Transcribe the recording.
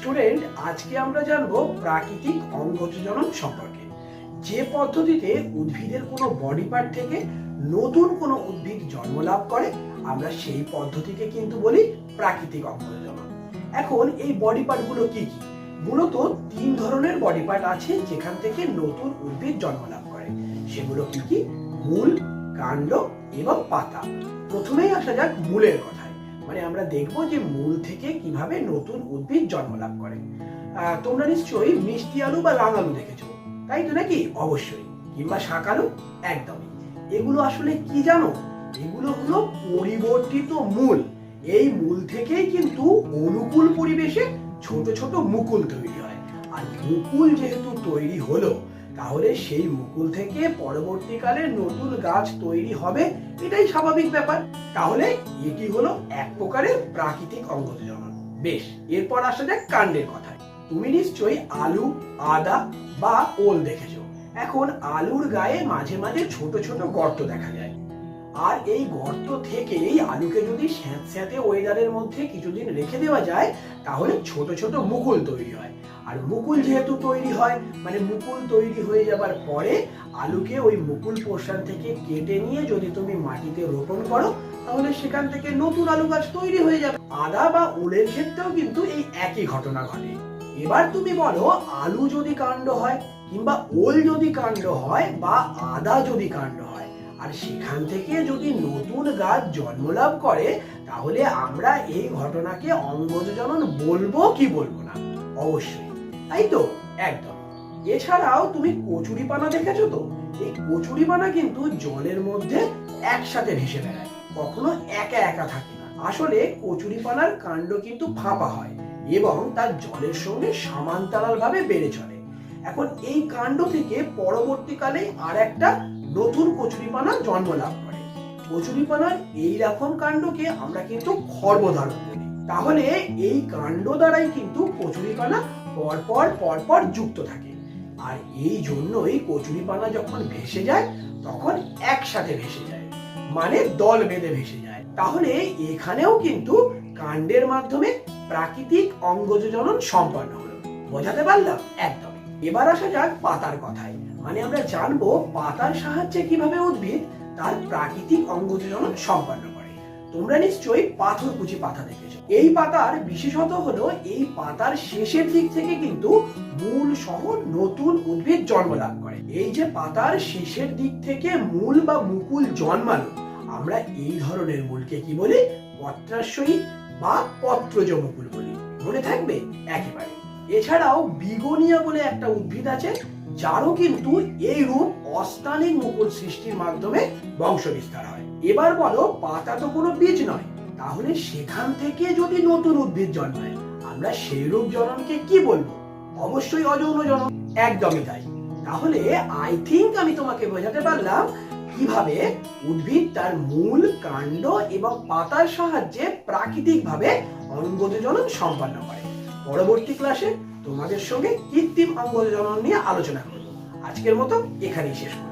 Student, আজকে আমরা জানব প্রাকৃতিক অঙ্গজনন সম্পর্কে। যে পদ্ধতিতে উদ্ভিদের কোনো বডি পার্ট থেকে নতুন কোনো উদ্ভিদ জন্ম লাভ করে, আমরা সেই পদ্ধতিকে কিন্তু বলি প্রাকৃতিক অঙ্গজনন এখন এই বডি পার্টগুলো কি কি? মূলত তিন ধরনের বডি পার্ট আছে যেখান থেকে নতুন উদ্ভিদ জন্ম লাভ করে। সেগুলো কি কি? মূল, কাণ্ড এবং পাতা। প্রথমেই আসা যাক মূলের কথায়। মানে আমরা দেখব যে মূল থেকে কীভাবে নতুন উদ্ভিদ জন্ম লাভ করে তোমরা নিশ্চয়ই মিষ্টি আলু বা লাল আলু দেখেছ, তাই তো নাকি? অবশ্যই। কিংবা শাক আলু? একদমই। এগুলো আসলে কি জানো? এগুলো হলো পরিবর্তিত মূল। এই মূল থেকেই কিন্তু অনুকূল পরিবেশে ছোট ছোট মুকুল তৈরি হয়। আর মুকুল যেহেতু তৈরি হলো তাহলে সেই মুকুল থেকে পরবর্তীকালে নতুন গাছ তৈরি হবে, এটাই স্বাভাবিক ব্যাপার। তাহলে এটি হলো এক প্রকারের প্রাকৃতিক অঙ্গজন বেশ, এরপর আসা যাক কাণ্ডের কথায়। তুমি নিশ্চয়ই আলু, আদা বা ওল দেখেছ। এখন আলুর গায়ে মাঝে মাঝে ছোট ছোট গর্ত দেখা যায়। আর এই গর্ত থেকেই আলুকে যদি স্যাঁতস্যাঁতে ওয়েদারের মধ্যে কিছুদিন রেখে দেওয়া যায়, তাহলে ছোট ছোট মুকুল তৈরি হয়। আর মুকুল যেহেতু তৈরি হয় মানে মুকুল তৈরি হয়ে যাবার পরে আলুকে ওই মুকুল পোর্শন থেকে কেটে নিয়ে যদি তুমি মাটিতে রোপণ করো, তাহলে সেখান থেকে নতুন আলু গাছ তৈরি হয়ে যাবে। আদা বা উলের ক্ষেত্রেও কিন্তু এই একই ঘটনা ঘটে। এবার তুমি বলো, আলু যদি কাণ্ড হয় কিংবা ওল যদি কাণ্ড হয় বা আদা যদি কাণ্ড হয় আর সেখান থেকে যদি নতুন গাছ জন্ম লাভ করে, তাহলে আমরা এই ঘটনাকে অঙ্গজনন বলব কি বলব না? অবশ্যই। তাই তো? একদম। এছাড়াও তুমি কচুরি পানা দেখেছ তো? এই কচুরি পানা কিন্তু জলের মধ্যে একসাথে ভেসে বেড়ায়। কখনো একা একা থাকে না। আসলে কচুরি পানার কাণ্ড কিন্তু ফাঁপা হয় এবং তার জলের সঙ্গে সমান্তরাল ভাবে বেড়ে চলে। এখন এই কাণ্ড থেকে পরবর্তীকালে আর একটা নতুন কচুরিপানা জন্ম লাভ করে। কচুরিপানার এই রকম কাণ্ডকে আমরা কিন্তু খর্বধারণ করি তাহলে এই কাণ্ড দ্বারাই কিন্তু কচুরিপানা পরপর পরপর যুক্ত থাকে। আর এই জন্যই কচুরিপানা যখন ভেসে যায়, তখন একসাথে ভেসে যায়। মানে দল বেঁধে ভেসে যায়। তাহলে এখানেও কিন্তু কাণ্ডের মাধ্যমে প্রাকৃতিক অঙ্গজনন সম্পন্ন হলো। বোঝাতে পারলাম? একদম এবার আসা যাক পাতার কথায়। মানে আমরা জানব পাতার সাহায্যে কীভাবে উদ্ভিদ তার প্রাকৃতিক অঙ্গজনন সম্পন্ন করে। তোমরা নিশ্চয়ই পাথরকুচি পাতা দেখেছ। এই পাতার বিশেষত হলো এই পাতার শেষের দিক থেকে কিন্তু মূল সহ নতুন উদ্ভিদ জন্ম লাভ করে। এই যে পাতার শেষের দিক থেকে মূল বা মুকুল জন্মালো, আমরা এই ধরনের মূলকে কি বলি? পত্রাশয়ী বা পত্রজ মুকুল বলি। মনে থাকবে? একেবারে। এছাড়াও বিগোনিয়া বলে একটা উদ্ভিদ আছে যারও কিন্তু এই রূপ অস্থানিক মুকুল সৃষ্টির মাধ্যমে বংশ বিস্তার হয়। এবার বলো, পাতা তো কোনো বীজ নয়। তাহলে সেখান থেকে যদি নতুন উদ্ভিদ জন্মায়, আমরা সেই রূপ জননকে কি বলব? অবশ্যই অযৌন জনন। একদমই তাই। তাহলে আই থিংক আমি তোমাকে বোঝাতে পারলাম কীভাবে উদ্ভিদ তার মূল কাণ্ড এবং পাতার সাহায্যে প্রাকৃতিকভাবে অঙ্গজনন সম্পন্ন করে। পরবর্তী ক্লাসে তোমাদের সঙ্গে কৃত্রিম অঙ্গজনন নিয়ে আলোচনা করব। আজকের মতো এখানেই শেষ করব